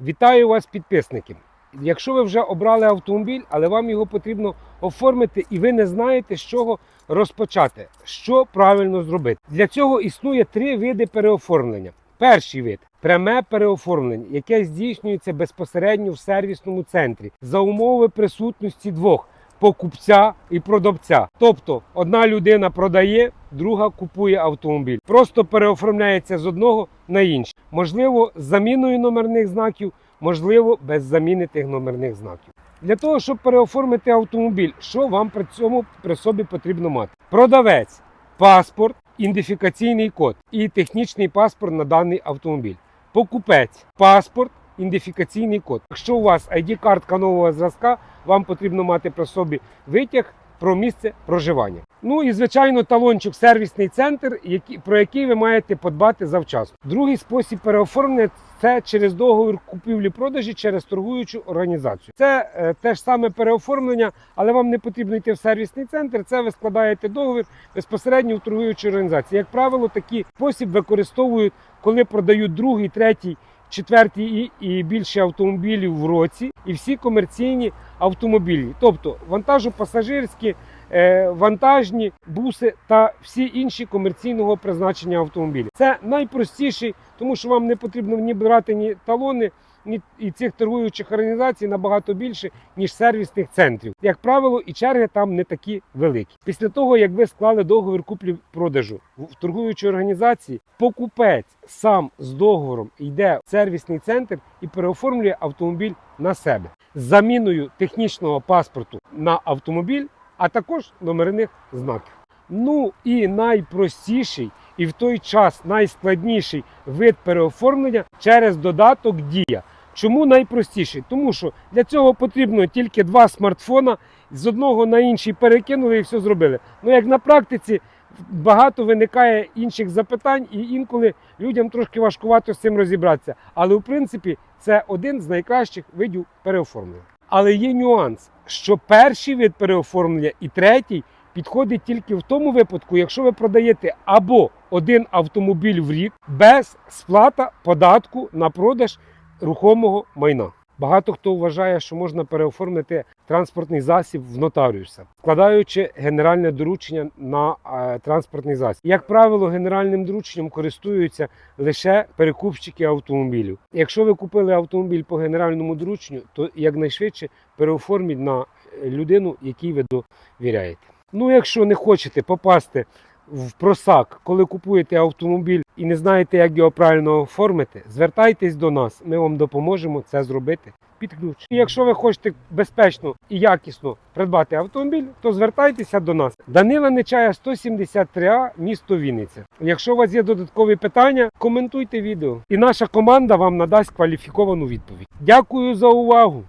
Вітаю вас, підписники! Якщо ви вже обрали автомобіль, але вам його потрібно оформити, і ви не знаєте, з чого розпочати, що правильно зробити. Для цього існує три види переоформлення. Перший вид пряме переоформлення, яке здійснюється безпосередньо в сервісному центрі за умови присутності двох покупця і продавця. Тобто одна людина продає, друга купує автомобіль. Просто переоформляється з одного на інший. Можливо, з заміною номерних знаків, можливо, без заміни тих номерних знаків. Для того, щоб переоформити автомобіль, що вам при цьому при собі потрібно мати? Продавець, паспорт, ідентифікаційний код і технічний паспорт на даний автомобіль. Покупець, паспорт, ідентифікаційний код. Якщо у вас ID-картка нового зразка, вам потрібно мати при собі витяг про місце проживання. Ну і звичайно, талончик сервісний центр, який, про який ви маєте подбати завчасно. Другий спосіб переоформлення це через договір купівлі-продажі через торгуючу організацію. Це е, те ж саме переоформлення, але вам не потрібно йти в сервісний центр. Це ви складаєте договір безпосередньо в торгуючій організації. Як правило, такий спосіб використовують, коли продають другий, третій. Четвертій і, більше автомобілів в році, і всі комерційні автомобілі, тобто вантажопасажирські, е, вантажні буси та всі інші комерційного призначення автомобілі. Це найпростіший, тому що вам не потрібно ні брати ні талони, і цих торгуючих організацій набагато більше, ніж сервісних центрів. Як правило, і черги там не такі великі. Після того, як ви склали договір куплі-продажу в торгуючій організації, покупець сам з договором йде в сервісний центр і переоформлює автомобіль на себе з заміною технічного паспорту на автомобіль, а також номерних знаків. Ну і найпростіший і в той час найскладніший вид переоформлення через додаток Дія. Чому найпростіший? Тому що для цього потрібно тільки два смартфона, з одного на інший перекинули і все зробили. Ну як на практиці багато виникає інших запитань, і інколи людям трошки важкувато з цим розібратися. Але в принципі це один з найкращих видів переоформлення. Але є нюанс, що перший вид переоформлення і третій підходить тільки в тому випадку, якщо ви продаєте або один автомобіль в рік без сплата податку на продаж рухомого майна. Багато хто вважає, що можна переоформити транспортний засіб в нотаріуса, складаючи генеральне доручення на е, транспортний засіб. Як правило, генеральним дорученням користуються лише перекупщики автомобілів. Якщо ви купили автомобіль по генеральному дорученню, то якнайшвидше переоформіть на людину, якій ви довіряєте. Ну, якщо не хочете попасти в просак, коли купуєте автомобіль і не знаєте, як його правильно оформити, звертайтесь до нас, ми вам допоможемо це зробити під ключ. І якщо ви хочете безпечно і якісно придбати автомобіль, то звертайтеся до нас. Данила Нечая 173А, місто Вінниця. Якщо у вас є додаткові питання, коментуйте відео, і наша команда вам надасть кваліфіковану відповідь. Дякую за увагу!